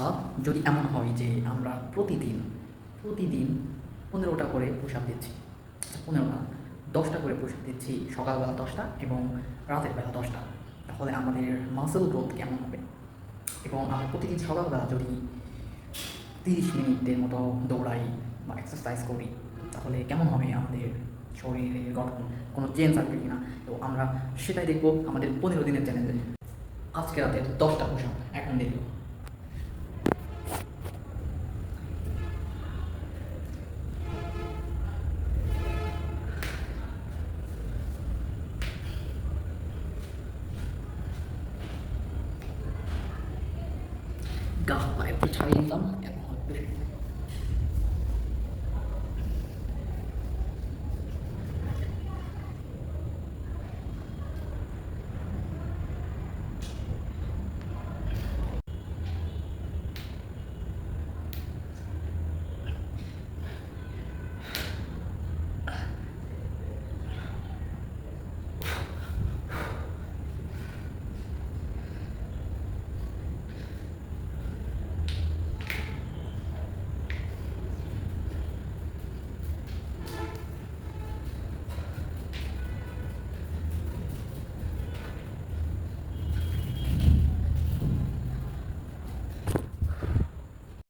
আচ্ছা যদি এমন হয় যে আমরা প্রতিদিন প্রতিদিন পনেরোটা করে পোশাক দিচ্ছি পনেরো না দশটা করে পোশাক দিচ্ছি সকালবেলা দশটা এবং রাতের বেলা দশটা, তাহলে আমাদের মাসেল গ্রোথ কেমন হবে? এবং আমরা প্রতিদিন সকালবেলা যদি তিরিশ মিনিটের মতো দৌড়াই বা এক্সারসাইজ করি, তাহলে কেমন হবে আমাদের শরীরের গঠন? কোনো চেঞ্জ আসবে কি না তো আমরা সেটাই দেখব আমাদের পনেরো দিনের চ্যালেঞ্জে আজকে রাতের দশটা পোশাক এখন দেখব। Gar bei Beteiligern.